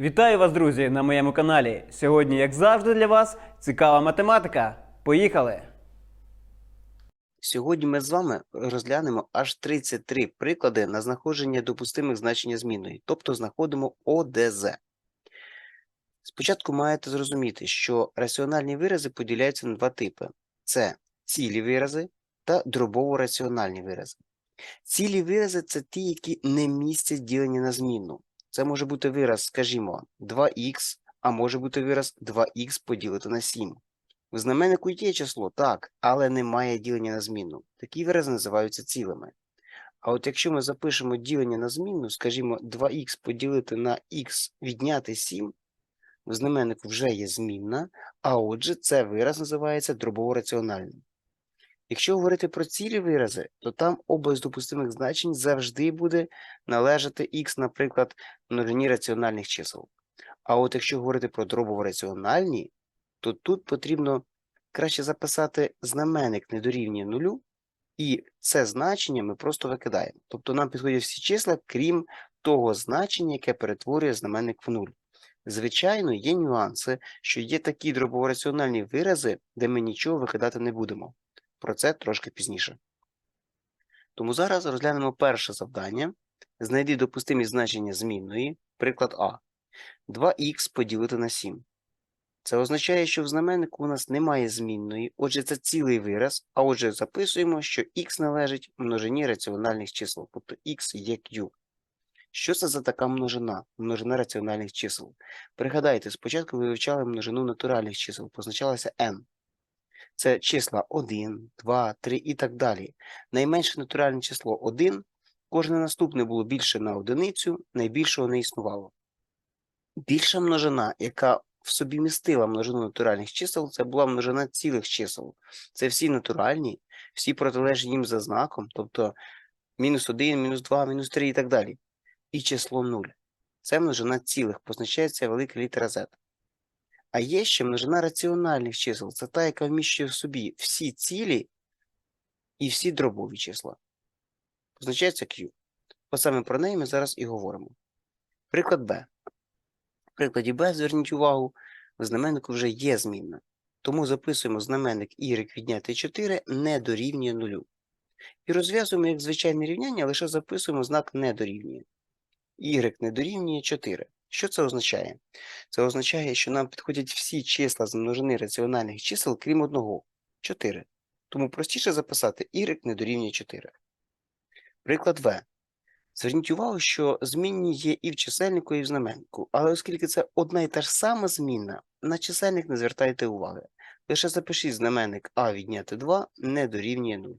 Вітаю вас, друзі, на моєму каналі. Сьогодні, як завжди, для вас цікава математика. Поїхали! Сьогодні ми з вами розглянемо аж 33 приклади на знаходження допустимих значення змінної, тобто знаходимо ОДЗ. Спочатку маєте зрозуміти, що раціональні вирази поділяються на два типи: це цілі вирази та дробово-раціональні вирази. Цілі вирази це ті, які не містять ділення на змінну. Це може бути вираз, скажімо, 2х, а може бути вираз 2х поділити на 7. В знаменнику є число, так, але немає ділення на змінну. Такі вирази називаються цілими. А от якщо ми запишемо ділення на змінну, скажімо, 2х поділити на х відняти 7, в знаменнику вже є змінна, а отже, це вираз називається дробово-раціональним. Якщо говорити про цілі вирази, то там область допустимих значень завжди буде належати х, наприклад, множині раціональних чисел. А от якщо говорити про дробово-раціональні, то тут потрібно краще записати знаменник не дорівнює нулю, і це значення ми просто викидаємо. Тобто нам підходять всі числа, крім того значення, яке перетворює знаменник в нуль. Звичайно, є нюанси, що є такі дробово-раціональні вирази, де ми нічого викидати не будемо. Про це трошки пізніше. Тому зараз розглянемо перше завдання. Знайди допустимі значення змінної, приклад А. 2х поділити на 7. Це означає, що в знаменнику у нас немає змінної, отже, це цілий вираз, а отже, записуємо, що х належить множині раціональних чисел, тобто х є q. Що це за така множина, множина раціональних чисел? Пригадайте, спочатку ви вивчали множину натуральних чисел, позначалася n. Це числа 1, 2, 3 і так далі. Найменше натуральне число 1, кожне наступне було більше на одиницю, найбільшого не існувало. Більша множина, яка в собі містила множину натуральних чисел, це була множина цілих чисел. Це всі натуральні, всі протилежні їм за знаком, тобто мінус 1, мінус 2, мінус 3 і так далі. І число 0. Це множина цілих, позначається велика літера Z. А є ще множина раціональних чисел. Це та, яка вміщує в собі всі цілі і всі дробові числа. Позначається Q. От саме про неї ми зараз і говоримо. Приклад Б. В прикладі Б, зверніть увагу, в знаменнику вже є змінна. Тому записуємо знаменник y відняти 4 не дорівнює 0. І розв'язуємо як звичайне рівняння, лише записуємо знак не дорівнює. y не дорівнює 4. Що це означає? Це означає, що нам підходять всі числа з множини раціональних чисел, крім одного 4. Тому простіше записати y не дорівнює 4. Приклад В. Зверніть увагу, що змінні є і в чисельнику, і в знаменнику, але оскільки це одна і та ж сама змінна, на чисельник не звертайте уваги. Лише запишіть знаменник а відняти 2 не дорівнює 0.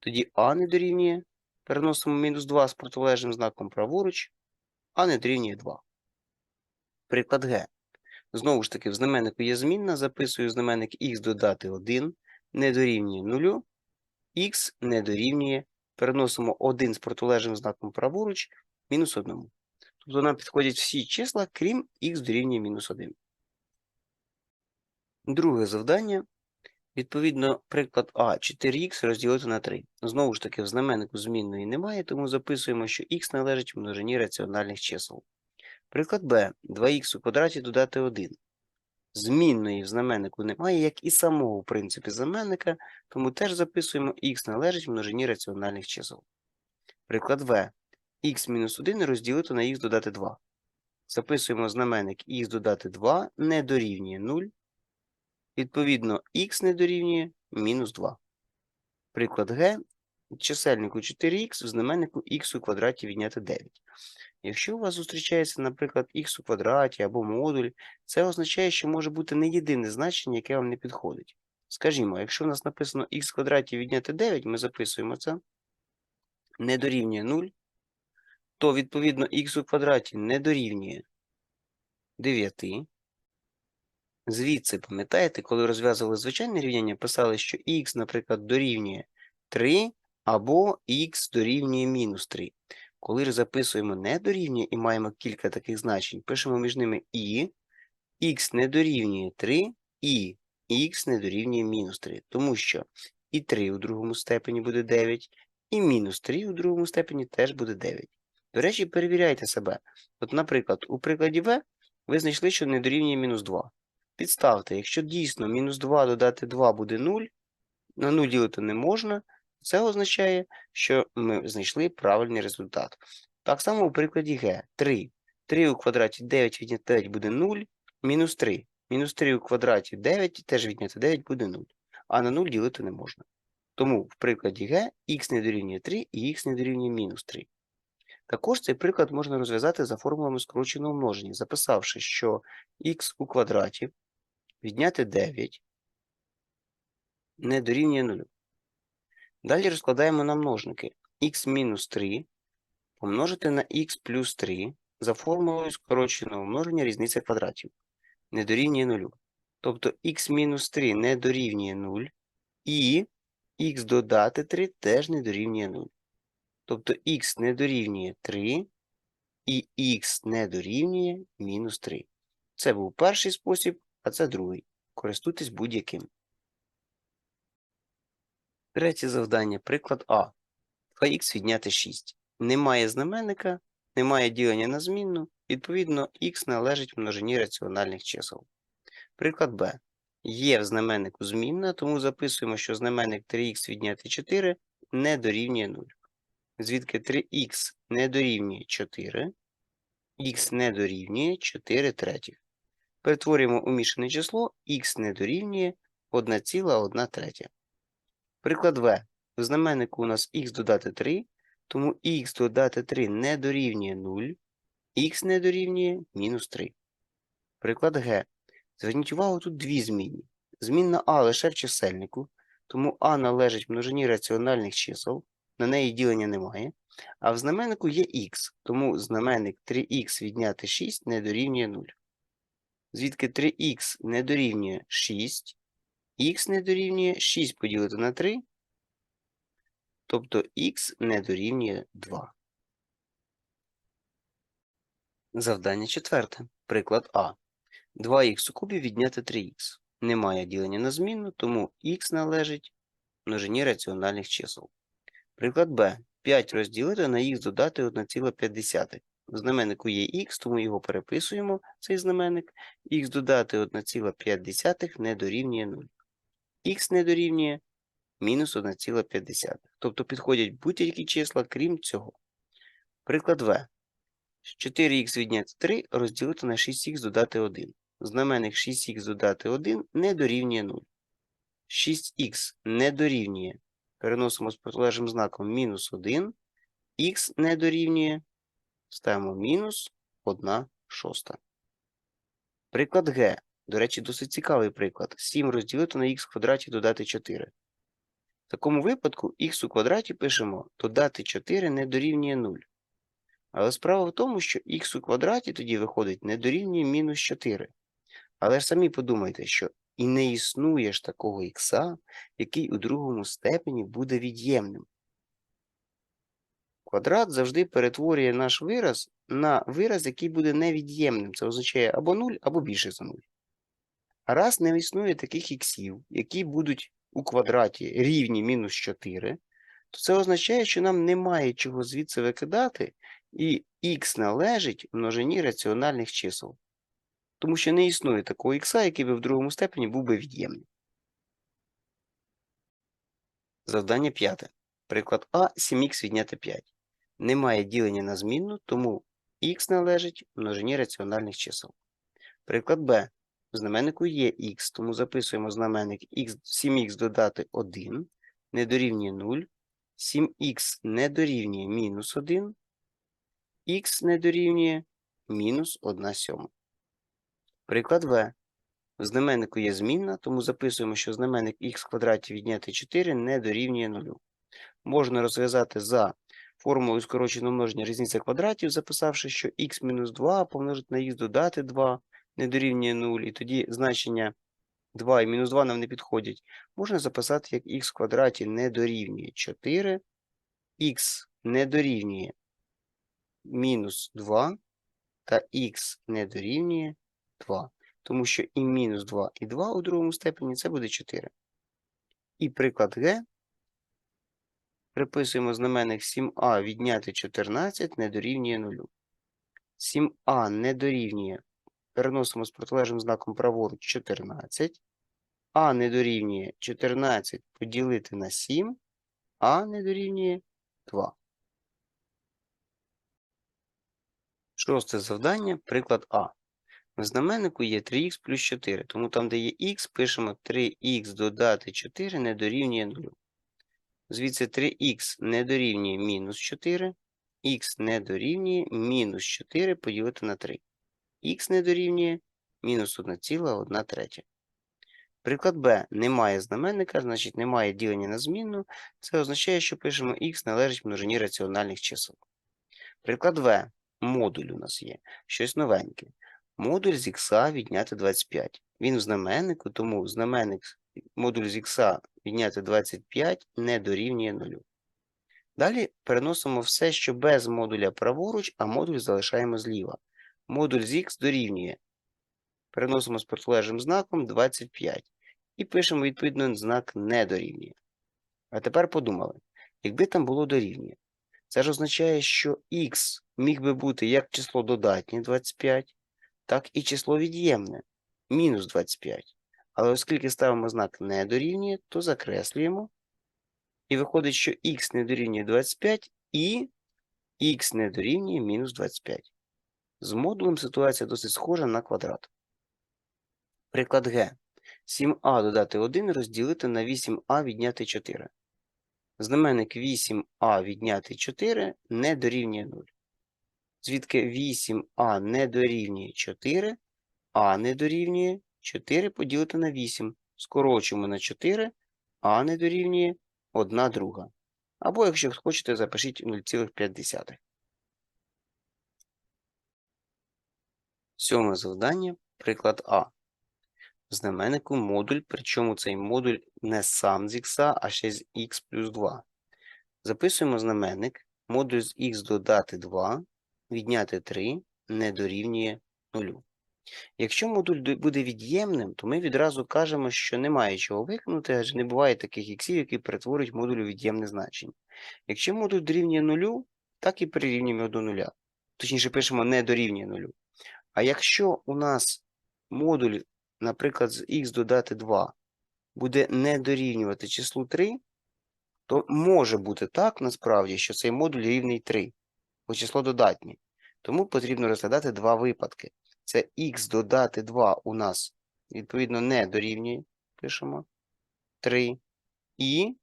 Тоді а не дорівнює, переносимо мінус 2 з протилежним знаком праворуч, а не дорівнює 2. Приклад Г. Знову ж таки, в знаменнику є змінна, записую знаменник х додати 1 не дорівнює 0, х не дорівнює переносимо 1 з протилежним знаком праворуч, мінус 1. Тобто нам підходять всі числа, крім х дорівнює мінус 1. Друге завдання. Відповідно, приклад А 4х розділити на 3. Знову ж таки, в знаменнику змінної немає, тому записуємо, що х належить множині раціональних чисел. Приклад Б 2х у квадраті додати 1. Змінної в знаменнику немає, як і самого в принципі знаменника, тому теж записуємо х належить множині раціональних чисел. Приклад В. х-1 розділити на х додати 2. Записуємо знаменник х додати 2 не дорівнює 0. Відповідно, х не дорівнює мінус 2. Приклад Г. Чисельнику 4х, в знаменнику х у квадраті відняти 9. Якщо у вас зустрічається, наприклад, х у квадраті або модуль, це означає, що може бути не єдине значення, яке вам не підходить. Скажімо, якщо у нас написано х в квадраті відняти 9, ми записуємо це, не дорівнює 0, то, відповідно, х у квадраті не дорівнює 9. Звідси, пам'ятаєте, коли розв'язували звичайне рівняння, писали, що х, наприклад, дорівнює 3 або х дорівнює мінус 3. Коли ж записуємо не дорівнює і маємо кілька таких значень, пишемо між ними і, х не дорівнює 3, і х не дорівнює мінус 3. Тому що і 3 у другому степені буде 9, і мінус 3 у другому степені теж буде 9. До речі, перевіряйте себе. От, наприклад, у прикладі В ви знайшли, що не дорівнює мінус 2. Підставте, якщо дійсно мінус 2 додати 2 буде 0, на 0 ділити не можна, це означає, що ми знайшли правильний результат. Так само у прикладі Г. 3. 3 у квадраті 9 відняти 9 буде 0, мінус 3. Мінус 3 у квадраті 9 теж відняти 9 буде 0. А на 0 ділити не можна. Тому в прикладі Г х не дорівнює 3 і х не дорівнює мінус 3. Також цей приклад можна розв'язати за формулами скороченого множення, записавши, що х у квадраті відняти 9 не дорівнює 0. Далі розкладаємо на множники х мінус 3 помножити на х плюс 3 за формулою скороченого множення різниця квадратів не дорівнює 0. Тобто х мінус 3 не дорівнює 0 і х додати 3 теж не дорівнює 0. Тобто х не дорівнює 3 і х не дорівнює мінус 3. Це був перший спосіб, а це другий. Користуйтесь будь-яким. Третє завдання. Приклад А. 2х відняти 6. Немає знаменника, немає ділення на змінну, відповідно, х належить множині раціональних чисел. Приклад Б. Є в знаменнику змінна, тому записуємо, що знаменник 3х відняти 4 не дорівнює 0. Звідки 3х не дорівнює 4, х не дорівнює 4 третіх. Перетворюємо у мішане число, х не дорівнює 1,1 третя. Приклад В. В знаменнику у нас х додати 3, тому х додати 3 не дорівнює 0, х не дорівнює мінус 3. Приклад Г. Зверніть увагу, тут дві змінні. Змінна А лише в чисельнику, тому А належить множині раціональних чисел, на неї ділення немає, а в знаменнику є х, тому знаменник 3х відняти 6 не дорівнює 0. Звідки 3х не дорівнює 6, х не дорівнює 6 поділити на 3, тобто х не дорівнює 2. Завдання четверте. Приклад А. 2х у кубі відняти 3х. Немає ділення на змінну, тому х належить множині раціональних чисел. Приклад Б. 5 розділити на х додати 1,5. В знаменнику є х, тому його переписуємо, цей знаменник. х додати 1,5 не дорівнює 0. х не дорівнює мінус 1,5. Тобто підходять будь-які числа, крім цього. Приклад В. 4х відняти 3 розділити на 6х додати 1. Знаменник 6х додати 1 не дорівнює 0. 6х не дорівнює. Переносимо з протилежним знаком мінус 1. х не дорівнює. Ставимо мінус 1 шоста. Приклад Г. До речі, досить цікавий приклад. 7 розділити на х квадраті додати 4. В такому випадку х у квадраті пишемо додати 4 не дорівнює 0. Але справа в тому, що х у квадраті тоді виходить не дорівнює мінус 4. Але ж самі подумайте, що і не існує ж такого х, який у другому степені буде від'ємним. Квадрат завжди перетворює наш вираз на вираз, який буде невід'ємним. Це означає або 0, або більше за 0. А раз не існує таких іксів, які будуть у квадраті рівні мінус 4, то це означає, що нам немає чого звідси викидати, і х належить множині раціональних чисел. Тому що не існує такого х, який би в другому степені був би від'ємним. Завдання п'яте. Приклад А 7х відняти 5. Немає ділення на змінну, тому х належить множині раціональних чисел. Приклад Б. В знаменнику є х, тому записуємо знаменник х, 7х додати 1 не дорівнює 0, 7х не дорівнює мінус 1, х не дорівнює мінус 1 сьома. Приклад В. В знаменнику є змінна, тому записуємо, що знаменник х квадраті відняти 4 не дорівнює 0. Можна розв'язати за формулою скороченого множення різниця квадратів, записавши, що х мінус 2 помножити на х додати 2 не дорівнює 0, і тоді значення 2 і мінус 2 нам не підходять. Можна записати, як х в квадраті не дорівнює 4, х не дорівнює мінус 2, та х не дорівнює 2. Тому що і мінус 2, і 2 у другому степені це буде 4. І приклад Г. Приписуємо знаменник 7а відняти 14 не дорівнює 0. 7а не дорівнює. Переносимо з протилежним знаком праворуч 14. А не дорівнює 14 поділити на 7, а не дорівнює 2. Шосте завдання, приклад А. В знаменнику є 3х плюс 4, тому там, де є х, пишемо 3х додати 4 не дорівнює 0. Звідси 3х не дорівнює мінус 4, х не дорівнює мінус 4 поділити на 3. х не дорівнює мінус 1,1 третя. Приклад Б. Немає знаменника, значить немає ділення на змінну. Це означає, що пишемо х належить множині раціональних чисел. Приклад В. Модуль у нас є. Щось новеньке. Модуль з х відняти 25. Він в знаменнику, тому знаменник модуль з х відняти 25 не дорівнює 0. Далі переносимо все, що без модуля праворуч, а модуль залишаємо зліва. Модуль з х дорівнює. Переносимо з протилежним знаком 25. І пишемо відповідно знак не дорівнює. А тепер подумали, якби там було дорівнює, це ж означає, що х міг би бути як число додатнє 25, так і число від'ємне мінус 25. Але оскільки ставимо знак не дорівнює, то закреслюємо. І виходить, що х не дорівнює 25 і х не дорівнює мінус 25. З модулем ситуація досить схожа на квадрат. Приклад Г. 7а додати 1 розділити на 8а відняти 4. Знаменник 8а відняти 4 не дорівнює 0. Звідки 8а не дорівнює 4, а не дорівнює 4 поділити на 8. Скорочуємо на 4, а не дорівнює 1 друга. Або, якщо хочете, запишіть 0,5. Сьоме завдання, приклад А. Знаменнику модуль, причому цей модуль не сам з х, а ще з х плюс 2. Записуємо знаменник, модуль з х додати 2, відняти 3 не дорівнює 0. Якщо модуль буде від'ємним, то ми відразу кажемо, що немає чого виконати, адже не буває таких іксів, які перетворюють модуль у від'ємне значення. Якщо модуль дорівнює 0, так і прирівнюємо до 0. Точніше, пишемо не дорівнює 0. А якщо у нас модуль, наприклад, з х додати 2 буде не дорівнювати числу 3, то може бути так насправді, що цей модуль рівний 3, бо число додатнє. Тому потрібно розглядати два випадки. Це х додати 2 у нас, відповідно, не дорівнює, пишемо 3, і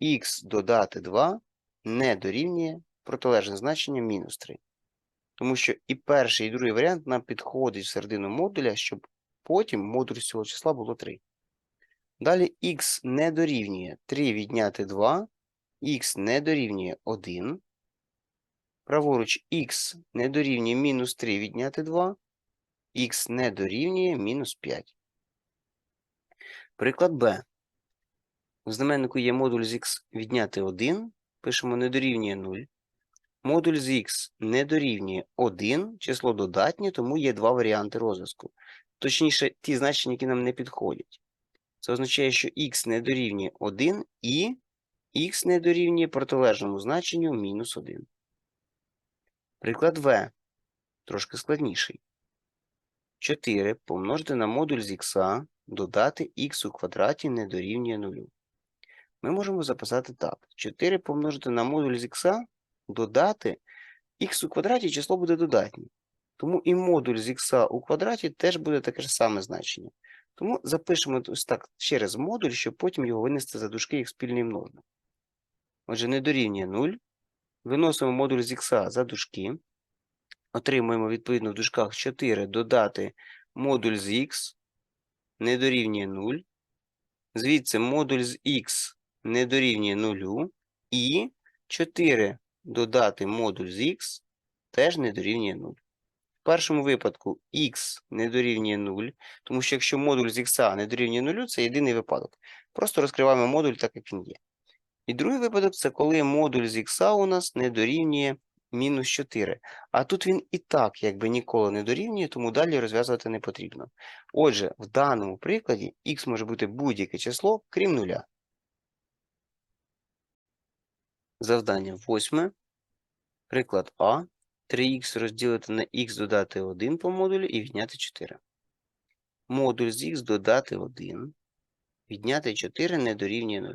х додати 2 не дорівнює протилежне значення мінус 3. Тому що і перший, і другий варіант нам підходить в середину модуля, щоб потім модуль цього числа було 3. Далі х не дорівнює 3 відняти 2, х не дорівнює 1. Праворуч х не дорівнює мінус 3 відняти 2, х не дорівнює мінус 5. Приклад Б. У знаменнику є модуль з х відняти 1, пишемо не дорівнює 0. Модуль з х не дорівнює 1, число додатнє, тому є два варіанти розв'язку. Точніше, ті значення, які нам не підходять. Це означає, що х не дорівнює 1 і х не дорівнює протилежному значенню мінус 1. Приклад В. Трошки складніший. 4 помножити на модуль з х додати х у квадраті не дорівнює 0. Ми можемо записати так. 4 помножити на модуль з х додати х у квадраті число буде додатнє. Тому і модуль з х у квадраті теж буде таке ж саме значення. Тому запишемо ось так через модуль, щоб потім його винести за дужки як спільний множник. Отже, не дорівнює 0. Виносимо модуль з х за дужки. Отримуємо відповідно в дужках 4 додати модуль з х не дорівнює 0. Звідси модуль з х не дорівнює 0. І 4 додати модуль з х теж не дорівнює 0. В першому випадку х не дорівнює 0, тому що якщо модуль з х не дорівнює 0, це єдиний випадок. Просто розкриваємо модуль так, як він є. І другий випадок це коли модуль з х у нас не дорівнює мінус 4. А тут він і так якби ніколи не дорівнює, тому далі розв'язувати не потрібно. Отже, в даному прикладі х може бути будь-яке число, крім нуля. Завдання восьме. Приклад А. 3х розділити на х додати 1 по модулю і відняти 4. Модуль з х додати 1. Відняти 4 не дорівнює 0.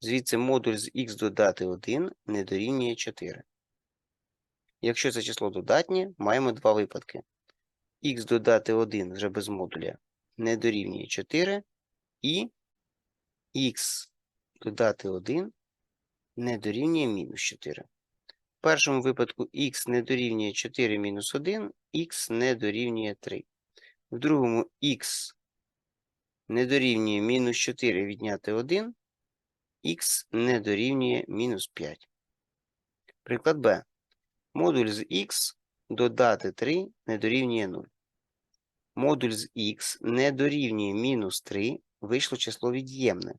Звідси модуль з х додати 1 не дорівнює 4. Якщо це число додатнє, маємо два випадки. х додати 1 вже без модуля не дорівнює 4 і х додати 1 не дорівнює мінус 4. В першому випадку х не дорівнює 4 мінус 1, х не дорівнює 3. В другому х не дорівнює мінус 4 відняти 1, х не дорівнює мінус 5. Приклад Б. Модуль з х додати 3 не дорівнює 0. Модуль з х не дорівнює мінус 3, вийшло число від'ємне.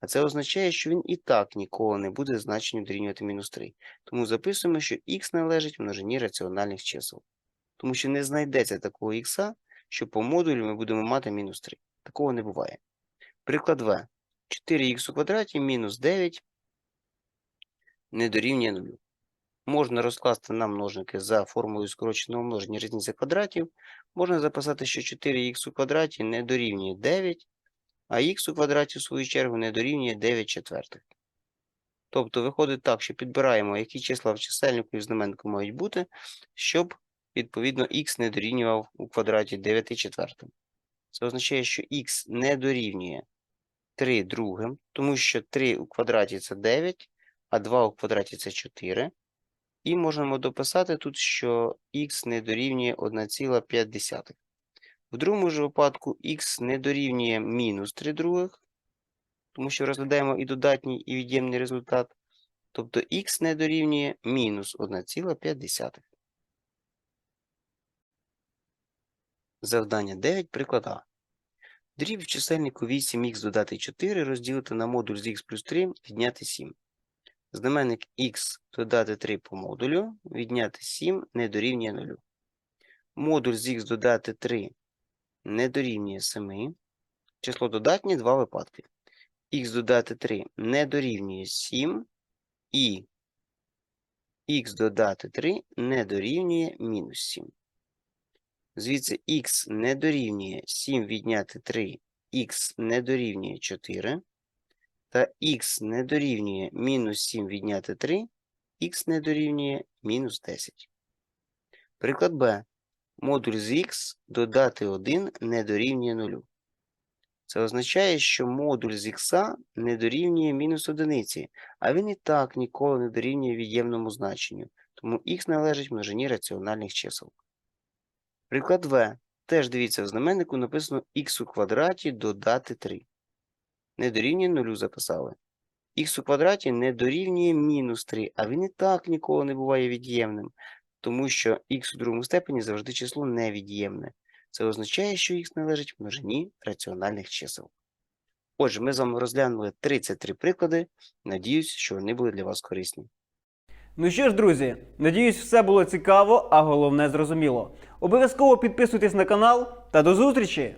А це означає, що він і так ніколи не буде значенню дорівнювати мінус 3. Тому записуємо, що х належить множині раціональних чисел. Тому що не знайдеться такого х, що по модулю ми будемо мати мінус 3. Такого не буває. Приклад В. 4х у квадраті мінус 9 не дорівнює 0. Можна розкласти на множники за формулою скороченого множення різниця квадратів. Можна записати, що 4х у квадраті не дорівнює 9, а х у квадраті, в свою чергу, не дорівнює 9 четвертих. Тобто виходить так, що підбираємо, які числа в чисельнику і в знаменнику мають бути, щоб, відповідно, х не дорівнював у квадраті 9 четвертим. Це означає, що х не дорівнює 3 другим, тому що 3 у квадраті це 9, а 2 у квадраті це 4. І можемо дописати тут, що х не дорівнює 1,5. В другому ж випадку х не дорівнює мінус 3 других, тому що розглядаємо і додатній, і від'ємний результат. Тобто х не дорівнює мінус 1,5. Завдання 9, приклад. Дріб в чисельнику 8х додати 4 розділити на модуль з х плюс 3 відняти 7. Знаменник х додати 3 по модулю, відняти 7 не дорівнює 0. Модуль з х додати 3 не дорівнює 7. Число додатнє два випадки. х додати 3 не дорівнює 7 і х додати 3 не дорівнює мінус 7. Звідси х не дорівнює 7 відняти 3, х не дорівнює 4, та х не дорівнює мінус 7 відняти 3, х не дорівнює мінус 10. Приклад Б. Модуль з х додати 1 не дорівнює 0. Це означає, що модуль з х не дорівнює мінус 1, а він і так ніколи не дорівнює від'ємному значенню, тому х належить множині раціональних чисел. Приклад В. Теж дивіться, в знаменнику написано х у квадраті додати 3. Не дорівнює 0 записали. х у квадраті не дорівнює мінус 3, а він і так ніколи не буває від'ємним, тому що х у другому степені завжди число невід'ємне. Це означає, що х належить в множині раціональних чисел. Отже, ми з вами розглянули 33 приклади. Надіюсь, що вони були для вас корисні. Ну що ж, друзі, надіюсь, все було цікаво, а головне зрозуміло. Обов'язково підписуйтесь на канал та до зустрічі!